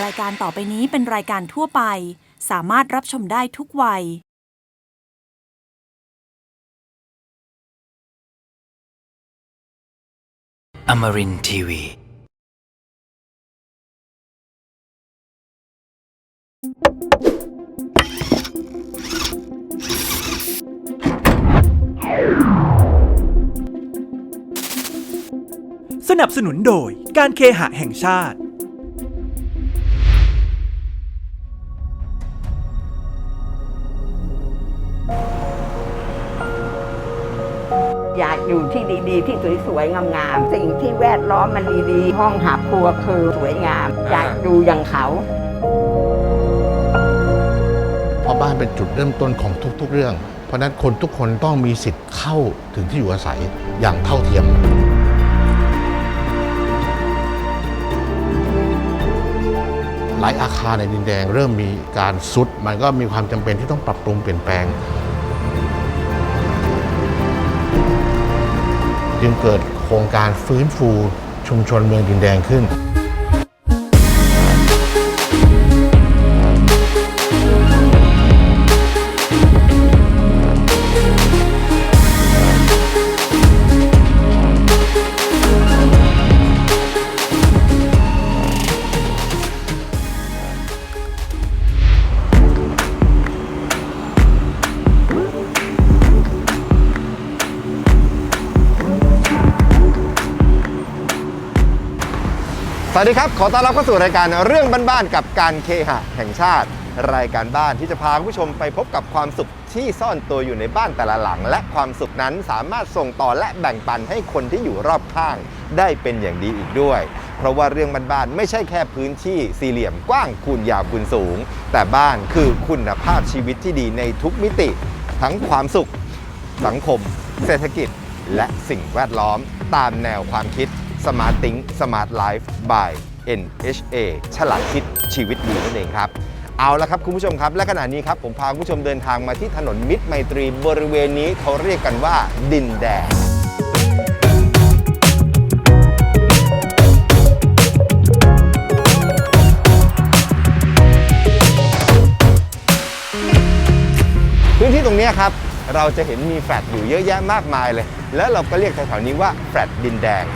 รายการต่อไปนี้เป็นรายการทั่วไป สามารถรับชมได้ทุกวัย Amarin Tiwi. สนับสนุนโดยการเคหะแห่งชาติ ที่ดีๆ ที่สวยๆงามๆสิ่งที่แวดล้อมมันดีๆ ห้องหับครัวคือสวยงามอยากดูอย่างเขา เพราะบ้านเป็นจุดเริ่มต้นของทุกๆเรื่อง เพราะฉะนั้นคนทุกคนต้องมีสิทธิ์เข้าถึงที่อยู่อาศัยอย่างเท่าเทียมหลายอาคารในดินแดงเริ่มมีการสุด มันก็มีความจำเป็นที่ต้องปรับปรุงเปลี่ยนแปลง จึงเกิดโครงการฟื้นฟูชุมชนเมืองดินแดงขึ้น วัสดีครับ ขอต้อนรับเข้าสู่รายการเรื่องบ้านๆกับการเคหะแห่งชาติ รายการบ้านที่จะพาผู้ชมไปพบกับความสุขที่ซ่อนตัวอยู่ในบ้านแต่ละหลัง และความสุขนั้นสามารถส่งต่อและแบ่งปันให้คนที่อยู่รอบข้าง ได้เป็นอย่างดีอีกด้วย เพราะว่าเรื่องบ้านๆไม่ใช่แค่พื้นที่สี่เหลี่ยมกว้างคูณยาวคูณสูง แต่บ้านคือคุณภาพชีวิตที่ดีในทุกมิติ ทั้งความสุข สังคม เศรษฐกิจ และสิ่งแวดล้อมตามแนวความคิด Smart Think Smart Life by NHA ฉลาดคิดชีวิตดีนั่นเองครับ เอาละครับคุณผู้ชมครับ และขณะนี้ครับผมพาคุณผู้ชมเดินทางมาที่ถนนมิตรไมตรีบริเวณนี้เขาเรียกกันว่าดินแดงพื้นที่ตรงนี้ครับเราจะเห็นมีแฟลตอยู่เยอะแยะมากมายเลย แล้วเราก็เรียกแถวๆนี้ว่าแฟลตดินแดง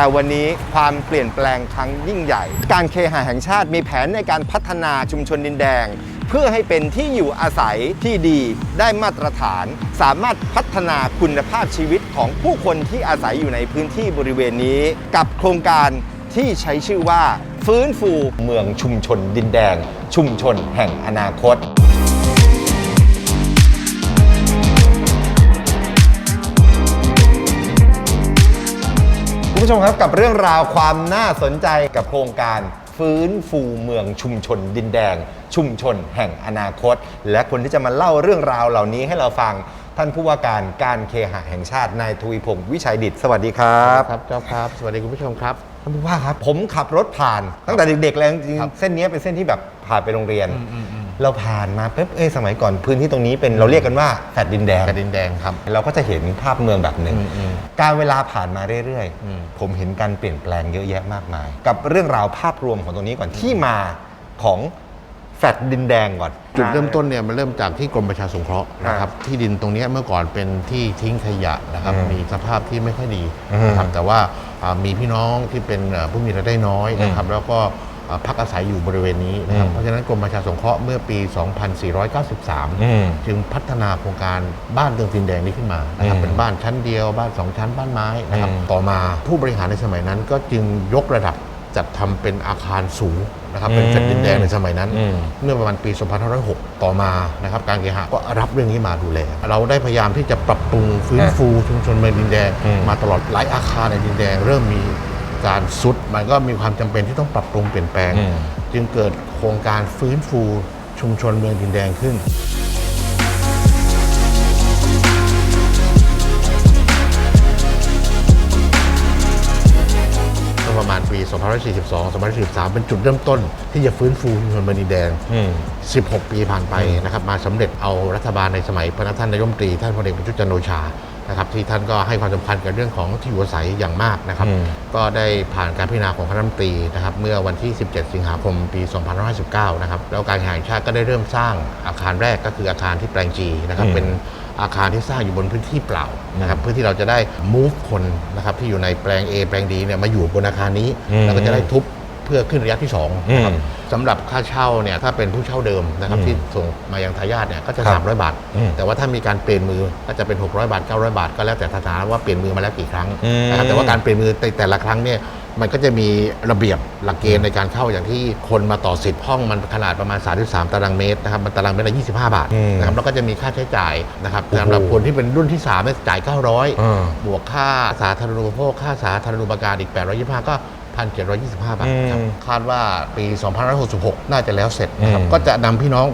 แต่วันนี้ความเปลี่ยนแปลงครั้งยิ่งใหญ่ การเคหะแห่งชาติมีแผนในการพัฒนาชุมชนดินแดง เพื่อให้เป็นที่อยู่อาศัยที่ดีได้มาตรฐาน สามารถพัฒนาคุณภาพชีวิตของผู้คนที่อาศัยอยู่ในพื้นที่บริเวณนี้ กับโครงการที่ใช้ชื่อว่า ฟื้นฟูเมืองชุมชนดินแดง ชุมชนแห่งอนาคต คุณผู้ชมครับกับเรื่องราวความน่าสนใจกับโครงการ ฟื้นฟูเมืองชุมชนดินแดง ชุมชนแห่งอนาคต และคนที่จะมาเล่าเรื่องราวเหล่านี้ให้เราฟังท่านผู้ว่าการการเคหะแห่งชาตินายทวีพงศ์วิชัยดิตสวัสดีครับครับเจ้าครับ สวัสดีคุณผู้ชมครับท่านผู้ว่าครับ ผมขับรถผ่าน ตั้งแต่เด็กๆเลยจริงครับๆเส้นนี้เป็นเส้นที่แบบผ่านไปโรงเรียน เราผ่านมาปุ๊บเอ้ยสมัยก่อนพื้นที่ตรงนี้เป็นเราเรียกกันว่าแฟลตดินแดงกระดินแดงครับ เราก็จะเห็นภาพเมืองแบบหนึ่งอืมอืมการเวลาผ่านมาเรื่อยอืมผมเห็นการเปลี่ยนแปลงเยอะแยะมากมาย กับเรื่องราวภาพรวมของตรงนี้ก่อนที่มาของแฟลตดินแดงก่อน จุดเริ่มต้นเนี่ยมันเริ่มจากที่กรมประชาสงเคราะห์นะครับที่ดินตรงเนี้ยเมื่อก่อนเป็นที่ทิ้งขยะนะครับอืมมีสภาพที่ไม่ค่อยดีอืมนะครับแต่ว่าอ่ามีพี่น้องที่เป็นอ่าผู้มีรายได้น้อยนะครับแล้วก็อ่า พักอาศัยอยู่บริเวณนี้นะครับอืมเพราะฉะนั้นกรมประชาสงเคราะห์เมื่อปี 2493 จึงพัฒนาโครงการบ้านเรือนดินแดงนี้ขึ้นมานะครับอืมเป็นบ้านชั้นเดียวบ้านสองชั้นบ้านไม้นะครับอืมต่อมาผู้บริหารในสมัยนั้นก็จึงยกระดับจัดทำเป็นอาคารสูงนะครับเป็นแฟลตดินแดงในสมัยนั้นอืมเมื่อประมาณปี 2506 ต่อมานะครับการเคหะก็รับเรื่องนี้มาดูแล เราได้พยายามที่จะปรับปรุงฟื้นฟูชุมชนเมืองดินแดงอืมมาตลอดหลายอาคารในดินแดงเริ่มมี การสุดมันก็มีความจำเป็นที่ต้องปรับปรุงเปลี่ยนแปลง จึงเกิดโครงการฟื้นฟูชุมชนเมืองดินแดงขึ้นก็ประมาณปี 2542 2543 เป็นจุดเริ่มต้นที่จะฟื้นฟูชุมชนเมืองดินแดงอืม16 ปีผ่านไปนะครับ มาสำเร็จเอารัฐบาลในสมัยพระท่านนายกรัฐมนตรี ท่านพลเอกประยุทธ์จันทร์โอชา นะครับที่ท่านก็ให้ความสำคัญกับเรื่องของที่อยู่อาศัยอย่างมากนะครับอืมก็ได้ผ่านการพิจารณาของคณะรัฐมนตรีนะครับเมื่อวันที่ 17 สิงหาคมปี 2519นะครับแล้วการแข่งชาติก็ได้เริ่มสร้างอาคารแรกก็คืออาคารที่แปลงจีนะครับอืมเป็นอาคารที่สร้างอยู่บนพื้นที่เปล่านะครับเพื่อที่เราจะได้ move คนนะครับที่อยู่ในแปลง A แปลง D เนี่ยมาอยู่บนอาคารนี้อืมแล้วก็จะได้ทุบเพื่อขึ้นระยะที่2นะครับอืม สำหรับค่าเช่าเนี่ยถ้าเป็นผู้เช่าเดิมนะครับอืมที่ส่งมายังทายาทเนี่ยก็จะ ครับ300 บาท อืมแต่ว่าถ้ามีการเปลี่ยนมือก็จะเป็น 600 บาท 900 บาท ก็แล้วแต่สถานะว่าเปลี่ยนมือมาแล้วกี่ครั้งอืมนะครับแต่ว่าการเปลี่ยนมือในแต่ละครั้งเนี่ยมันก็จะมีระเบียบหลักเกณฑ์ในการเข้าอย่างที่คนมาต่อสิทธิ์ห้องมันขนาดประมาณ 33 ตารางเมตรนะครับมันตารางเมตรละ25 บาทอืมนะครับแล้วก็จะมีค่าใช้จ่ายนะครับโอ้โหสำหรับคนที่เป็นรุ่นที่3เนี่ยจ่าย 900 อ่า บวกค่าสาธารณูปโภคค่าสาธารณูปการอีก 825 ก็ 1,725 บาทครับอืมคาดว่าปี 2566 น่าจะแล้วเสร็จนะครับอืมก็จะนำพี่น้อง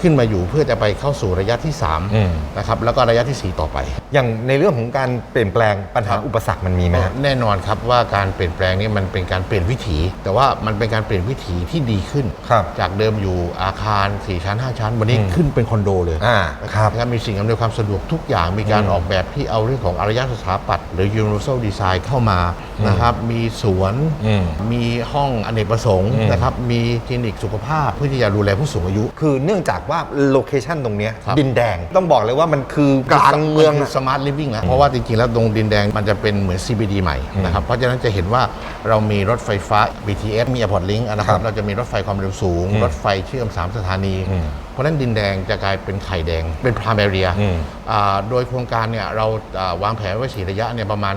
ขึ้นมาอยู่เพื่อจะไปเข้าสู่ระยะที่อืม3นะครับแล้วก็ระยะทีสี่4 ต่อไป อย่างในเรื่องของการเปลี่ยนแปลงปัญหาครับอุปสรรคมันมีไหมฮะ แน่นอนครับว่าการเปลี่ยนแปลงนี้มันเป็นการเปลี่ยนวิถี แต่ว่ามันเป็นการเปลี่ยนวิถีที่ดีขึ้น ครับจากเดิมอยู่อาคาร 4 ชั้น 5 ชั้น วันนี้อืมขึ้นเป็นคอนโดเลยอ่าครับนะครับมีสิ่งอำนวยความสะดวกทุกอย่างมีการอืมออกแบบที่เอาเรื่องของอารยสถาปัตย์หรือ universal design เข้ามาอืมนะครับมีสวนอืมมีห้องอเนกประสงค์อืม นะครับมีคลินิกสุขภาพเพื่อที่จะดูแลผู้สูงอายุ คือเนื่องจากว่าโลเคชันตรงเนี้ยครับ ดินแดงต้องบอกเลยว่ามันคือกลางเมืองอะ สมาร์ทลิฟวิ่งนะเพราะว่าจริงๆ แล้วตรงดินแดงมันจะเป็นเหมือน CBD ใหม่นะครับเพราะฉะนั้นจะเห็นว่าเรามีรถไฟฟ้า BTS มี Airport Link นะคครัรับบเราจะมีรถไฟความเร็วสูงอืมรถไฟเชื่อม 3 สถานีอืมเพราะฉะนั้นดินแดงจะกลายเป็นไข่แดงเป็นพรามแอเรียอืมโดยโครงการเนี่ยเราอ่าวางแผนไว้สีระยะเนี่ยประมาณ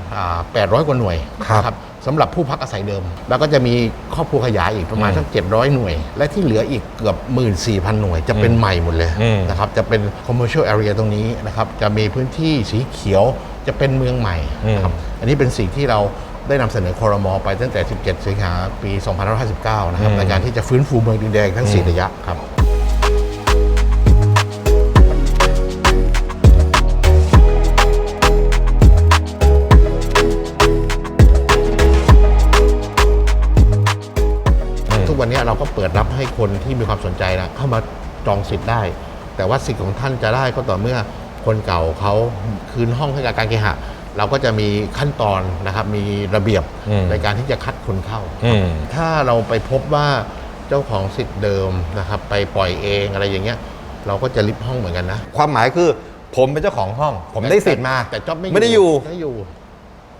5,800 กว่าหน่วยครับนะ สำหรับผู้พักอาศัยเดิม แล้วก็จะมีครอบครัวขยายอีกประมาณอืมสัก700 หน่วย และที่เหลืออีกเกือบ 14,000 หน่วย จะเป็นอืมใหม่หมดเลยอืมนะครับจะเป็น commercial area ตรงนี้นะครับจะมีพื้นที่สีเขียวจะเป็นเมืองใหม่นะครับอันนี้เป็นสิ่งที่เราได้นำเสนอคอรมอไปตั้งแต่ 17 สิงหาปี 2559 นะครับอืมในการที่จะฟื้นฟูเมืองดินแดงทั้งอืม4ระยะครับ นนี้เราก็เปิดรับให้คนที่มีความสนใจนะเข้ามาจองสิทธิ์ได้ แต่ว่าสิทธิ์ของท่านจะได้ก็ต่อเมื่อคนเก่าเขาคืนห้องให้กับการเคหะ เราก็จะมีขั้นตอนนะครับมีระเบียบอืม ในการที่จะคัดคนเข้า อืม ถ้าเราไปพบว่าเจ้าของสิทธิ์เดิมนะครับ ไปปล่อยเองอะไรอย่างเงี้ย เราก็จะริบห้องเหมือนกันนะความหมายคือผมเป็นเจ้าของห้อง ผมได้สิทธิ์มาแต่จ็อบไม่ไม่ได้อยู่ ไม่ได้อยู่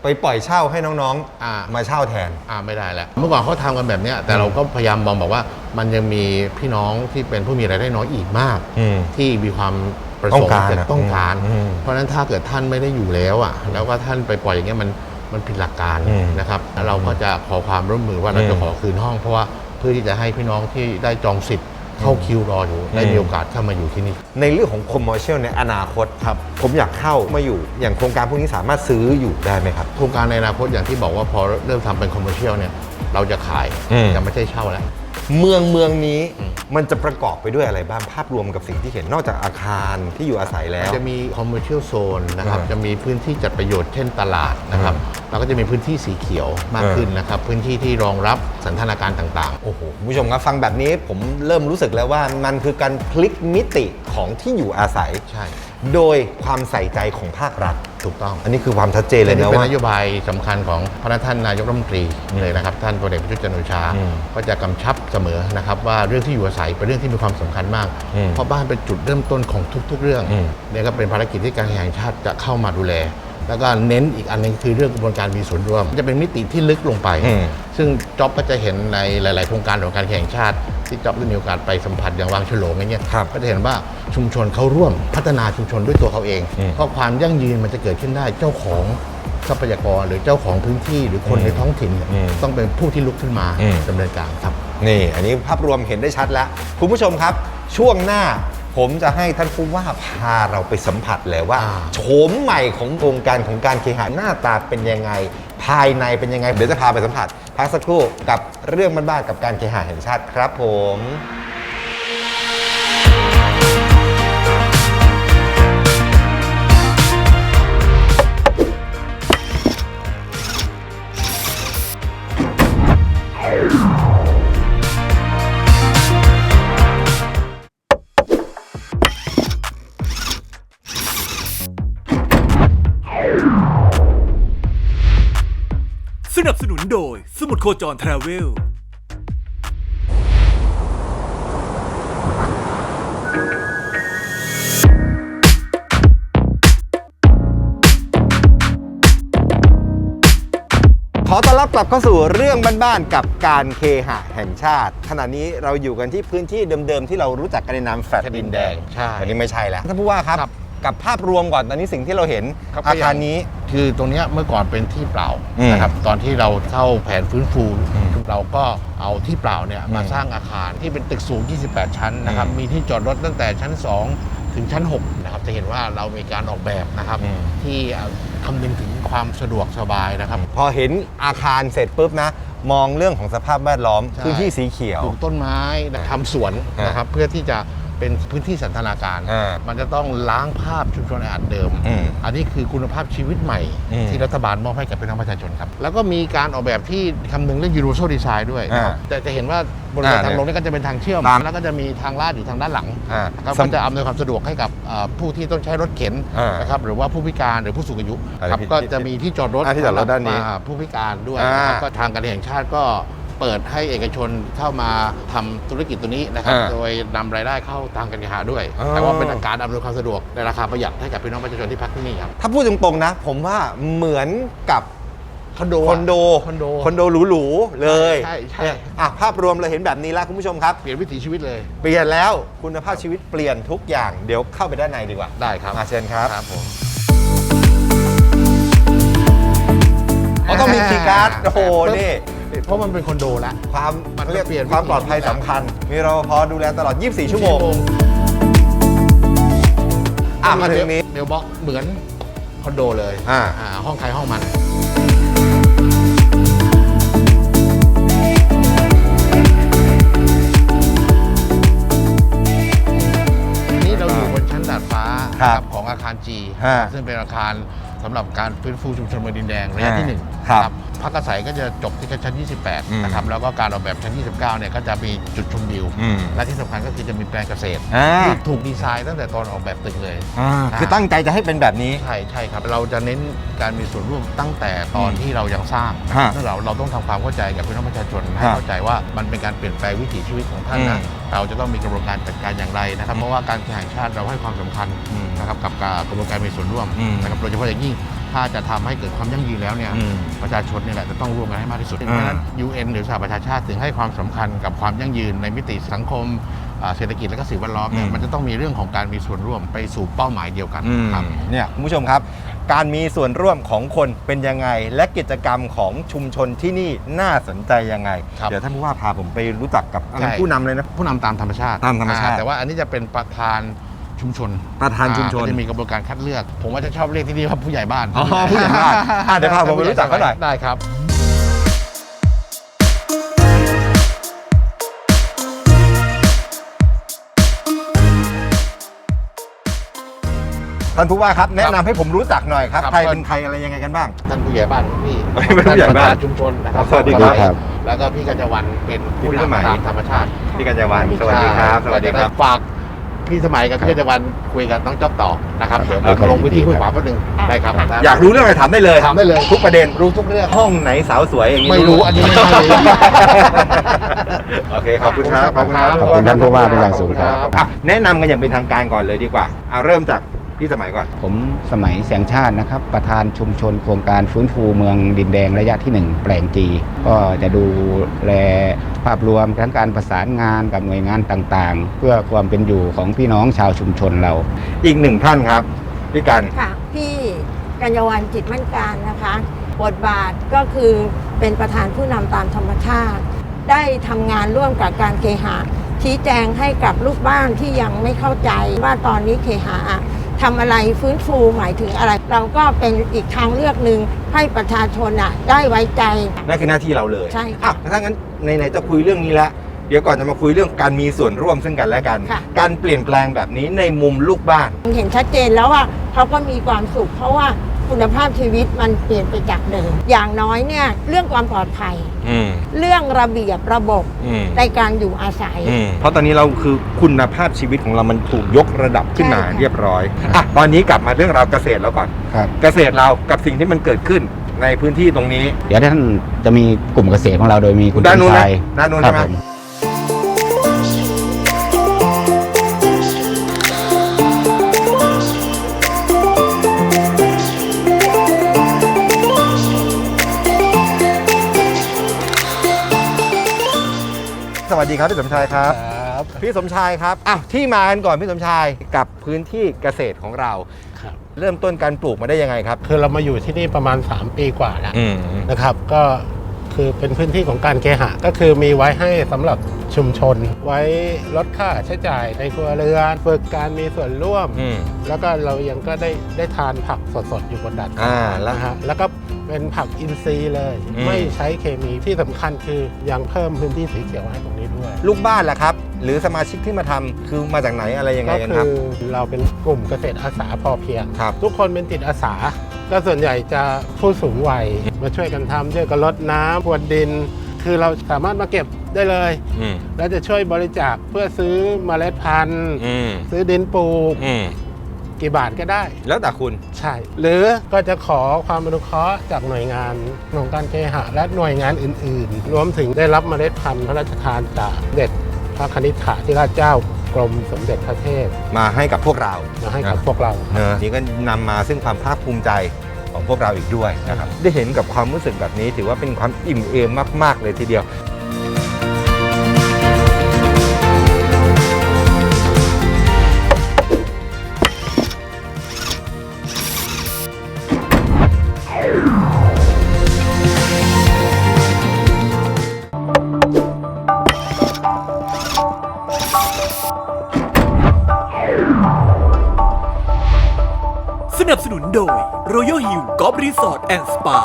ไปปล่อยเช่าให้น้องอ่า ๆ มาเช่าแทน อ่าไม่ได้แล้วเมื่อก่อนเขาทำกันแบบเนี้ยแต่เราก็พยายามมองบอกว่า มันยังมีพี่น้องที่เป็นผู้มีรายได้น้อยอีกมาก อืมที่มีความประสต้องงค์การจะอะต้องการ อืมเพราะฉะนั้นถ้าเกิดท่านไม่ได้อยู่แล้วอะแล้วก็ท่านไปปล่อยอย่างเงี้ยมันมันผิดหลักการอืมนะครับแล้วเราก็จะขอความร่วมมือว่าเราจะอืมขอคืนห้อง เพราะว่าเพื่อที่จะให้พี่น้องที่ได้จองสิทธิ์ เข้าคิวรออยู่ได้อืมมีโอกาสเข้ามาอยู่ที่นี่ ในเรื่องของคอมเมอร์เชียลในอนาคตครับ ผมอยากเข้ามาอยู่ อย่างโครงการพวกนี้สามารถซื้ออยู่ได้ไหมครับ โครงการในอนาคตอย่างที่บอกว่าพอเริ่มทำเป็นคอมเมอร์เชียลเนี่ยเราจะขายอืม จะไม่ใช่เช่าแล้ว เมืองเมืองนี้อืมมันจะประกอบไปด้วยอะไรบ้างภาพรวมกับสิ่งที่เห็นนอกจากอาคารที่อยู่อาศัยแล้ว จะมีคอมเมอร์เชียลโซนนะครับอ่าจะมีพื้นที่จัดประโยชน์เช่นตลาดนะครับแล้วก็จะมีพื้นที่สีเขียวมากอ่าขึ้นนะครับ พื้นที่ที่รองรับสันทนาการต่างโอ้โหคุณผู้ชมครับฟังแบบนี้ผมเริ่มรู้สึกแล้วว่ามันคือการพลิกมิติของที่อยู่อาศัยๆใช่ โดยความใส่ใจของภาครัฐ ถูกต้องอันนี้คือความชัดเจนเลยนี่นะเป็นว่านโยบายสำคัญของพระท่านนายกรัฐมนตรีอืมเลยนะครับ ท่านพลเอกประยุทธ์จันทร์โอชาอืมก็จะกำชับเสมอนะครับ ว่าเรื่องที่อยู่อาศัยเป็นเรื่องที่มีความสำคัญมากอืมเพราะบ้านเป็นจุดเริ่มต้นของทุก ๆ เรื่องอืมเนี่ยก็เป็นภารกิจที่การแข่งชาติจะเข้ามาดูแล แล้วก็เน้นอีกอันหนึงคือเรื่องกระบวนการมีส่วนร่วม จะเป็นมิติที่ลึกลงไปอืมซึ่งจ็อบก็จะเห็นในหลาย ๆ โครงการของการแข่งชาติ ที่จ็อบได้มีโอกาสไปสัมผัสอย่างวางฉลองอย่างเงี้ยครับก็จะเห็นว่าชุมชนเขาร่วมพัฒนาชุมชนด้วยตัวเขาเองอืมเพราะความยั่งยืนมันจะเกิดขึ้นได้เจ้าของทรัพยากรหรือเจ้าของพื้นที่หรือคนอืมในท้องถิ่นเนี่ยอืมต้องเป็นผู้ที่ลุกขึ้นมาอืมดำเนินการครับนี่ อันนี้ภาพรวมเห็นได้ชัดแล้ว คุณผู้ชมครับ ช่วงหน้า ผมจะให้ท่านผู้ว่าพาเราไปสัมผัสเลยว่าอ่าโฉมใหม่ของโครงการของการเคหะหน้าตาเป็นยังไง ภายในเป็นยังไง เดี๋ยวจะพาไปสัมผัสพักสักครู่กับเรื่องบ้านๆกับการเคหะแห่งชาติครับผม โคจรทราเวล ขอต้อนรับกลับเข้าสู่เรื่องบ้านๆกับการเคหะแห่งชาติ ขณะนี้เราอยู่กันที่พื้นที่เดิมๆ ที่เรารู้จักกันในนามแฟลตดินแดงใช่อันนี้ไม่ใช่แล้วท่านผู้ว่าครับ ครับ กับภาพรวมก่อนตอนนี้สิ่งที่เราเห็นครับอาคารนี้ คือตรงเนี้ยเมื่อก่อนเป็นที่เปล่าอืมนะครับตอนที่เราเข้าแผนฟื้นฟู อืมเราก็เอาที่เปล่าเนี่ยมาอืมสร้างอาคารที่เป็นตึกสูง 28 ชั้นนะครับอืมมีที่จอดรถตั้งแต่ชั้น 2 ถึงชั้น 6 นะครับ จะเห็นว่าเรามีการออกแบบนะครับ อืม ที่คำนึงถึงความสะดวกสบายนะครับ พอเห็นอาคารเสร็จปุ๊บนะ มองเรื่องของสภาพแวดล้อมใช่ พื้นที่สีเขียว ปลูกต้นไม้ทำสวนอ่านนะครับเพื่อที่จะ เป็นพื้นที่สันทนาการ อ่ามันจะต้องล้างภาพชุมชนแออัดเดิม อืมอันนี้คือคุณภาพชีวิตใหม่ อืมที่รัฐบาลมอบให้กับพี่น้องประชาชนครับ แล้วก็มีการออกแบบที่คำนึงเรื่อง universal design ด้วยนะครับอ่าแต่จะเห็นว่าบริเวณอ่าทางลงนี่ก็จะเป็นทางเชื่อม ตาม แล้วก็จะมีทางลาดอยู่ทางด้านหลัง อ่า ครับสำก็จะอำนวยความสะดวกให้กับเอ่อผู้ที่ต้องใช้รถเข็นอ่านนะครับหรือว่าผู้พิการหรือผู้สูงอายุอะไรครับที่ก็จะมีที่จอดรถอ่าที่จอดรถด้านนี้อ่ผู้พิการด้วยอ่านะครับก็ทางการแห่งชาติก็ เปิดให้เอกชนเข้ามาทำธุรกิจตัวนี้นะครับ อ่าโดยนำรายได้เข้าทางการเคหะด้วย อ๋อ แต่ว่าเป็นการอำนวยความสะดวกในราคาประหยัดให้กับพี่น้องประชาชนที่พักที่นี่ครับ ถ้าพูดตรงๆนะ ผมว่าเหมือนกับคอนโดคอนโดคอนโดคอนโดหรูๆเลยใช่ใช่ เนี่ยอะภาพรวมเราเห็นแบบนี้แล้วคุณผู้ชมครับ เปลี่ยนวิถีชีวิตเลยเปลี่ยนแล้วคุณภาพชีวิตเปลี่ยนทุกอย่างเดี๋ยวเข้าไปด้านในดีกว่าได้ครับมาเชิญครับครับผม เขาต้องมีคีย์การ์ดโอ้โหนี่ เพราะมันเป็นคอนโดแล้ว ความมันเขาเรียกเปลี่ยนความปลอดภัยวิถีสำคัญ มีรปภดูแลตลอด 24 ชั่วโมงอะมาถึงนี้เมลบ็อกเหมือนคอนโดเลยอ่า ห้องใครห้องมันนี่เราอยู่บนชั้นดาดฟ้าครับของอาคาร G ฮะ ซึ่งเป็นอาคาร สำหรับการฟื้นฟูชุมชนเมืองดินแดงระยะที่ฮะหนึ่งครับนะพักอาศัยก็จะจบที่ชั้นอืม28 นะครับ แล้วก็การออกแบบชั้น 29 เนี่ยก็จะมีจุดชมวิว อืม และที่สำคัญก็คือจะมีแปลงเกษตรอ่าที่ถูกดีไซน์ตั้งแต่ตอนออกแบบตึกเลย อ่าคือตั้งใจจะให้เป็นแบบนี้ ใช่ใช่ครับ เราจะเน้นการมีส่วนร่วมตั้งแต่ตอนที่เรายังสร้างฮะนั่นเราเราต้องทำความเข้าใจกับพี่น้องประชาชนให้ฮะเข้าใจว่ามันเป็นการเปลี่ยนแปลงวิถีชีวิตของท่านนะอืม เราจะต้องมีกระบวนการจัดการอย่างไรนะครับ เพราะว่าการแข่งชาติเราให้ความสำคัญอืมนะครับกับการกระบวนการมีส่วนร่วมอืมนะครับโดยเฉพาะอย่างยิ่งถ้าจะทำให้เกิดความยั่งยืนแล้วเนี่ยอืมประชาชนเนี่ยแหละจะต้องร่วมกันให้มากที่สุดเพอ่าราะฉะนั้น UN หรือสหประชาชาติถึงให้ความสำคัญกับความยั่งยืนในมิติสังคมอ่าเศรษฐกิจและก็สิ่งแวดล้อมเนี่ยอืมมันจะต้องมีเรื่องของการมีส่วนร่วมไปสู่เป้าหมายเดียวกันอืมครับเนี่ยคุณผู้ชมครับ การมีส่วนร่วมของคนเป็นยังไง และกิจกรรมของชุมชนที่นี่น่าสนใจยังไง ครับ เดี๋ยวท่านผู้ว่าพาผมไปรู้จักกับอะไรใช่ผู้นำเลยนะ ผู้นำตามธรรมชาติตามธรรมชาติ อ่แต่ว่าอันนี้จะเป็นประธานชุมชนประธานชุมชน อ่ก็จะมีกระบวนการคัดเลือก ผมว่าจะชอบเรียกที่นี่ว่าผู้ใหญ่บ้านอ๋อผู้ใหญ่บ้านอะเดี๋ยวพาผมไปรู้จักเขาหน่อย ได้ครับ ท่านผู้ว่าครับแนะนำให้ผมรู้จักหน่อยครับครับ ใครเป็นใครอะไรยังไงกันบ้าง ท่านผู้ใหญ่บ้านพี่เป็นผู้ใหญ่บ้านท่ประธชุมชนนะครับสวัสดีครับ แล้วก็พี่กัญจวรรณเป็นผู้พี่สมัยนำตามธรรมชาติพี่กัญญาวันสวัสดีครับ สวัสดีครับ ฝากพี่สมัยกับพี่กัญจวรรณคุยกับน้องจ๊อบต่อนะครับเดี๋ยวครับผมลงพื้นที่คุยขวาแป๊บนึงได้ครับอยากรู้เรื่องอะไรถามได้เลยถามได้เลยทุกประเด็นรู้ทุกเรื่อง ห้องไหนสาวสวยอย่างนี้ไม่รู้อันนี้ไม่รู้ โอเคขอบคุณครับขอบคุณครับขอบคุณท่านผู้ว่าเป็นอย่างสูงครับ อะแนะนำกันอย่างเป็นทางการก่อนเลยดีกว่าเอาเริ่มจาก พี่สมัยก่อน ผมสมัยแสงชาตินะครับ ประธานชุมชนโครงการฟื้นฟูเมืองดินแดงระยะที่ 1 แปลงจี ก็จะดูแลภาพรวมทั้งการประสานงานกับหน่วยงานต่างๆ เพื่อความเป็นอยู่ของพี่น้องชาวชุมชนเรา อีกหนึ่งท่านครับพี่กันค่ะพี่กัญญวันจิตมั่นการนะคะบทบาทก็คือเป็นประธานผู้นำตามธรรมชาติ ได้ทำงานร่วมกับการเคหะชี้แจงให้กับลูกบ้านที่ยังไม่เข้าใจว่าตอนนี้เคหะอะ ทำอะไรฟื้นฟูหมายถึงอะไร เราก็เป็นอีกทางเลือกหนึ่งให้ประชาชนอะได้ไว้ใจนั่นคือหน้าที่เราเลยใช่ค่ะอะถ้างั้นไหนๆจะคุยเรื่องนี้แล้วเดี๋ยวก่อนจะมาคุยเรื่องการมีส่วนร่วมซึ่งกันและกันค่ะการเปลี่ยนแปลงแบบนี้ในมุมลูกบ้าน เห็นชัดเจนแล้วว่าเขาก็มีความสุขเพราะว่า คุณภาพชีวิตมันเปลี่ยนไปจากเดิม อย่างน้อยเนี่ยเรื่องความปลอดภัย อืมเรื่องระเบียบระบบอืมในการอยู่อาศัย อืมเพราะตอนนี้เราคือคุณภาพชีวิตของเรามันถูกยกระดับขึ้นมาใช่ค่ะ เรียบร้อยอะตอนนี้กลับมาเรื่องราวเกษตรแล้วก่อน ครับ เกษตรเรากับสิ่งที่มันเกิดขึ้นในพื้นที่ตรงนี้เดี๋ยวท่านจะมีกลุ่มเกษตรของเราโดยมีคุณด้านนู้นสมนะชายด้านนู้นครัใช่ไหมผม ดีครับพี่สมชายครับพี่สมชายครับอ้าวที่มากันก่อนพี่สมชายกับพื้นที่เกษตรของเรา ครับ เริ่มต้นการปลูกมาได้ยังไงครับ คือเรามาอยู่ที่นี่ประมาณ 3 ปีกว่าแล้วอืมนะครับ ก็ คือเป็นพื้นที่ของการเคหะ ก็คือมีไว้ให้สำหรับชุมชน ไว้ลดค่าใช้จ่ายในครัวเรือนฝึกการมีส่วนร่วม อืม แล้วก็เรายังก็ได้ได้ทานผักสดๆ อยู่บนดาดฟ้าอ่าแล้วนะฮะแล้วก็เป็นผักอินทรีย์เลย อืม ไม่ใช้เคมีที่สำคัญคือยังเพิ่มพื้นที่สีเขียวให้ตรงนี้ด้วย ลูกบ้านล่ะครับ หรือสมาชิกที่มาทำคือมาจากไหนอะไรยังไงก็กันคืครับ อเราเป็นกลุ่มเกษตรอาสาพอเพียง ครับ ทุกคนเป็นจิตอาสา ก็ส่วนใหญ่จะผู้สูงวัยมาช่วยกันทำช่วยกันรดน้ำพรวนดิน คือเราสามารถมาเก็บได้เลย อืมแล้วจะช่วยบริจาคเพื่อซื้อเมล็ดพันธุ์ อืมซื้อดินปลูกอืมกี่บาทก็ได้ แล้วแต่คุณ ใช่ หรือก็จะขอความอนุเคราะห์จากหน่วยงานของการเคหะและหน่วยงานอื่น ๆ รวมถึงได้รับเมล็ดพันธุ์พระราชทานจากเด็จพระคณิษฐาธิราชเจ้า กรมสมเด็จพระเทพมาให้กับพวกเรามาให้กับพวกเราเนอะนี่ก็นำมาซึ่งความภาคภูมิใจของพวกเราอีกด้วยนะครับ ได้เห็นกับความรู้สึกแบบนี้ถือว่าเป็นความอิ่มเอมมาก ๆ เลยทีเดียว Royal Hill Golf Resort and Spa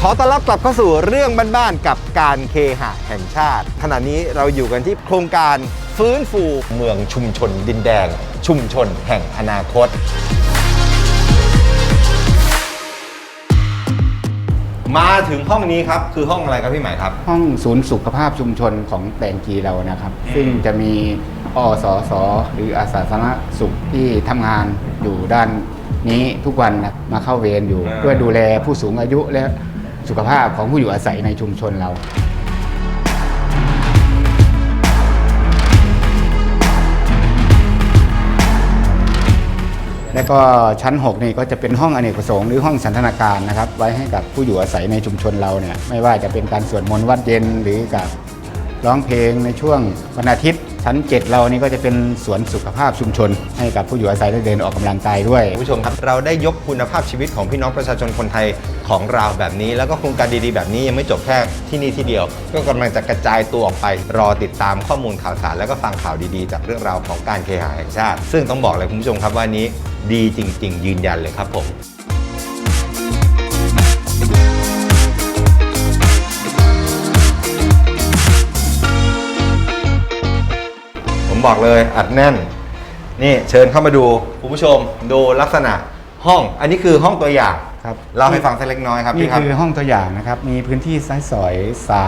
ขอต้อนรับกลับเข้าสู่เรื่องบ้านๆกับการเคหะแห่งชาติ ขณะนี้เราอยู่กันที่โครงการฟื้นฟูเมืองชุมชนดินแดง ชุมชนแห่งอนาคต มาถึงห้องนี้ครับ คือห้องอะไรครับพี่หมายครับ ห้องศูนย์สุขภาพชุมชนของแปลงจีเรานะครับ ซึ่งจะมี อสสหรืออาสาสาธารณสุขที่ทำงานอยู่ด้านนี้ทุกวันนะมาเข้าเวรอยู่อ่าเพื่อดูแลผู้สูงอายุและสุขภาพของผู้อยู่อาศัยในชุมชนเรา และก็ชั้น 6 นี่ก็จะเป็นห้องอเนกประสงค์หรือห้องสันทนาการนะครับ ไว้ให้กับผู้อยู่อาศัยในชุมชนเราเนี่ยไม่ว่าจะเป็นการสวดมนต์วัดเย็นหรือกับร้องเพลงในช่วงวันอาทิตย์ ชั้น 7 เรานี่ก็จะเป็นสวนสุขภาพชุมชน ให้กับผู้อยู่อาศัยได้เดินออกกำลังกายด้วย คุณผู้ชมครับเราได้ยกคุณภาพชีวิตของพี่น้องประชาชนคนไทยของเราแบบนี้ แล้วก็โครงการดีๆแบบนี้ยังไม่จบแค่ที่นี่ที่เดียว ก็กำลังจะกระจายตัวออกไป รอติดตามข้อมูลข่าวสาร แล้วก็ฟังข่าวดีๆ จากเรื่องราวของการเคหะแห่งชาติ ซึ่งต้องบอกเลยคุณผู้ชมครับว่านี้ดีจริง ๆ ยืนยันเลยครับผม ผมบอกเลยอัดแน่น นี่เชิญเข้ามาดูคุณผู้ชมดูลักษณะห้อง อันนี้คือห้องตัวอย่างครับเล่าให้ฟังสักเล็กน้อยครับนี่พี่ครับ คือห้องตัวอย่างนะครับ มีพื้นที่ไซส์สอย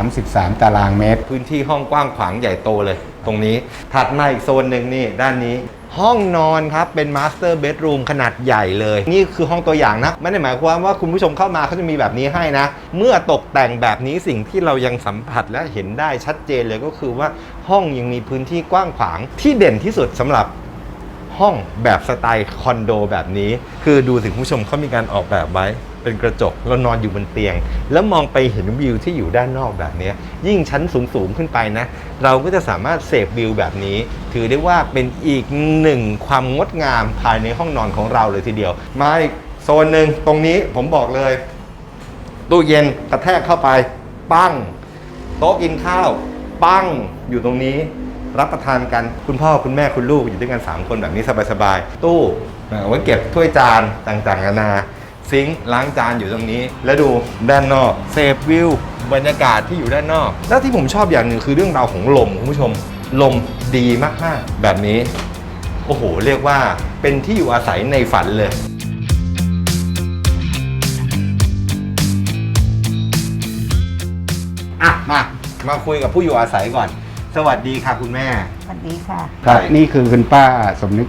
33 ตารางเมตร พื้นที่ห้องกว้างขวางใหญ่โตเลย ตรงนี้ถัดมาอีกโซนหนึ่งนี่ด้านนี้ ห้องนอนครับ เป็นมาสเตอร์เบดรูมขนาดใหญ่เลย นี่คือห้องตัวอย่างนะ ไม่ได้หมายความว่าคุณผู้ชมเข้ามาเขาจะมีแบบนี้ให้นะ เมื่อตกแต่งแบบนี้สิ่งที่เรายังสัมผัสและเห็นได้ชัดเจนเลยก็คือว่าห้องยังมีพื้นที่กว้างขวางที่เด่นที่สุดสำหรับห้องแบบสไตล์คอนโดแบบนี้ คือดูสิคุณผู้ชมเขามีการออกแบบไว้ เป็นกระจกเรานอนอยู่บนเตียง แล้วมองไปเห็นวิวที่อยู่ด้านนอกแบบนี้ยิ่งชั้นสูงๆขึ้นไปนะ เราก็จะสามารถเสพวิวแบบนี้ ถือได้ว่าเป็นอีกหนึ่งความงดงามภายในห้องนอนของเราเลยทีเดียว มาอีกโซนหนึ่งตรงนี้ผมบอกเลย ตู้เย็นกระแทกเข้าไป ปั้ง โต๊ะกินข้าว ปั้งอยู่ตรงนี้รับประทานกันคุณพ่อคุณแม่คุณลูกอยู่ด้วยกัน 3 คนแบบนี้สบายๆ ตู้ไว้เก็บถ้วยจานต่างๆนานา ซิงค์ล้างจานอยู่ตรงนี้ แล้วดูด้านนอกเซฟวิวบรรยากาศที่อยู่ด้านนอก แล้วที่ผมชอบอย่างหนึ่งคือเรื่องราวของลมคุณผู้ชม ลมดีมากๆแบบนี้ โอ้โห เรียกว่าเป็นที่อยู่อาศัยในฝันเลยอะมามาคุยกับผู้อยู่อาศัยก่อน สวัสดีค่ะคุณแม่ สวัสดีค่ะ ครับใช่นี่คือคุณป้าสมนึก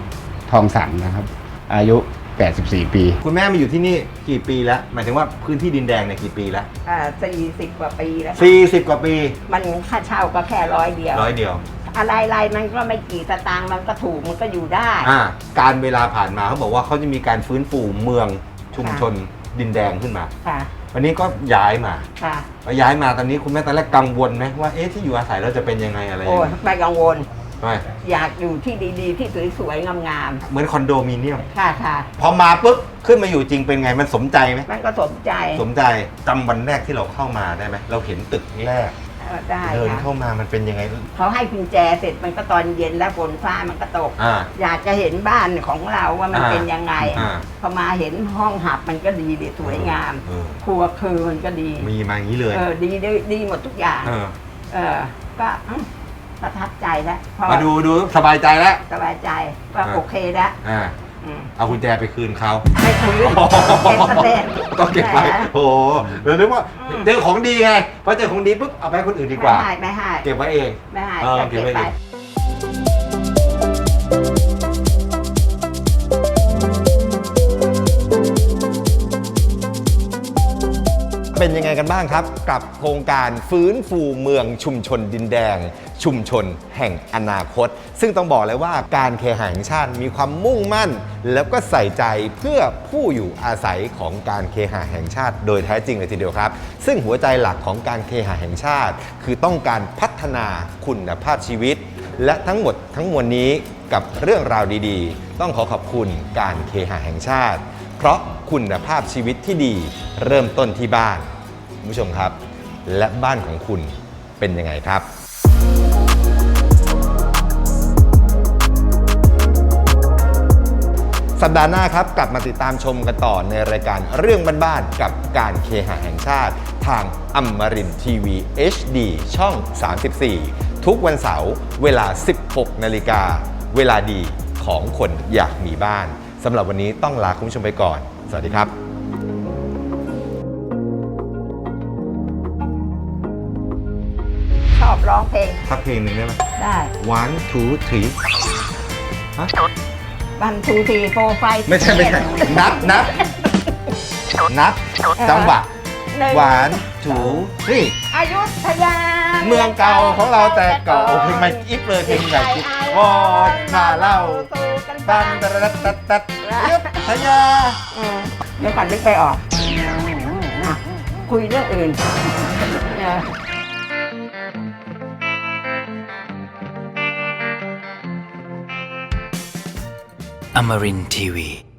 ทองสังนะครับ อายุ 84 ปี คุณแม่มาอยู่ที่นี่กี่ปีแล้ว หมายถึงว่าพื้นที่ดินแดงเนี่ยกี่ปีแล้วอ่าสี่สิบกว่าปีแล้ว 40 กว่าปีมันค่าเช่าก็แค่ร้อยเดียว ร้อยเดียว อะไรๆมันก็ไม่กี่สตางค์มันก็ถูกมันก็อยู่ได้ อ่าการเวลาผ่านมาเขาบอกว่าเขาจะมีการฟื้นฟูเมืองชุมชนดินแดงขึ้นมา ค่ะ วันนี้ก็ย้ายมาค่ะ พอย้ายมาตอนนี้คุณแม่ตอนแรกกังวลไหมว่าเอ๊ะที่อยู่อาศัยเราจะเป็นยังไงอะไรยังโอ้ยไง ไม่กังวล ไม่อยากอยู่ที่ดีๆ ที่สวยๆงามเหมือนคอนโดมิเนียม ๆค่ะค่ะพอมาปุ๊บขึ้นมาอยู่จริงเป็นไงมันสมใจไหมมันก็สนใจสมใจจำวันแรกที่เราเข้ามาได้ไหมเราเห็นตึกแรก เออได้เดินค่ะเข้ามามันเป็นยังไงเขาให้กุญแจเสร็จมันก็ตอนเย็นแล้วฝนฟ้ามันก็ตก อ่า อยากจะเห็นบ้านของเราว่ามันอ่าเป็นยังไงอ่า พอมาเห็นห้องหับมันก็ดีดีสวยงาม เออครัวคือมันก็ดีมีมาอย่างนี้เลยเออดีดีดีหมดทุกอย่าง เออ เออก็อืม ประทับใจแล้วพอมาดูดูสบายใจแล้ว สบายใจว่าอ่าโอเคแล้วอ่าอืมเอากุญแจไปคืนเขา ไม่คืนเก็บสแตนก็เก็บไว้แหมโอ้โหเราคิดว่าอืม เจอของดีไงพอเจอของดีปุ๊บเอาไปให้คนอื่นดีกว่า ไม่ให้ไม่ให้เก็บไว้เอง ไม่ให้เออจะเก็บเก็บไว้ ไปดิเป็นยังไงกันบ้างครับ กับโครงการฟื้นฟูเมืองชุมชนดินแดง ชุมชนแห่งอนาคต ซึ่งต้องบอกเลยว่าการเคหะแห่งชาติมีความมุ่งมั่น แล้วก็ใส่ใจเพื่อผู้อยู่อาศัยของการเคหะแห่งชาติ โดยแท้จริงเลยทีเดียวครับ ซึ่งหัวใจหลักของการเคหะแห่งชาติ คือต้องการพัฒนาคุณภาพชีวิต และทั้งหมดทั้งมวลนี้กับเรื่องราวดีๆ ต้องขอขอบคุณการเคหะแห่งชาติ เพราะคุณภาพชีวิตที่ดีเริ่มต้นที่บ้านผู้ชมครับ และบ้านของคุณเป็นยังไงครับ สัปดาห์หน้าครับ กลับมาติดตามชมกันต่อในรายการเรื่องบ้านๆกับการเคหะแห่งชาติ ทางอมรินทีวี HD ช่อง 34 ทุกวันเสาร์เวลา 16 นาฬิกา เวลาดีของคนอยากมีบ้านสำหรับวันนี้ต้องลาคุณผู้ชมไปก่อน สวัสดีครับชอบร้องเพลงสักเพลงหนึ่งได้ไหมได้ one two three วันทูทีโฟไฟไม่ใช่ไม่ใช่นับนับนับจังหวะ one two three อายุทยา เมืองเก่าของเราแต่เก่าโอ้เพลงใหม่อิฟเลยเพลงใหญ่จิ๊บวอดมาเล่าตันตัดตัดตัดยุทธยาเออเดี๋ยวก่อนนึกไปออกอะคุยเรื่องอื่น เออ Amarin Tiwi.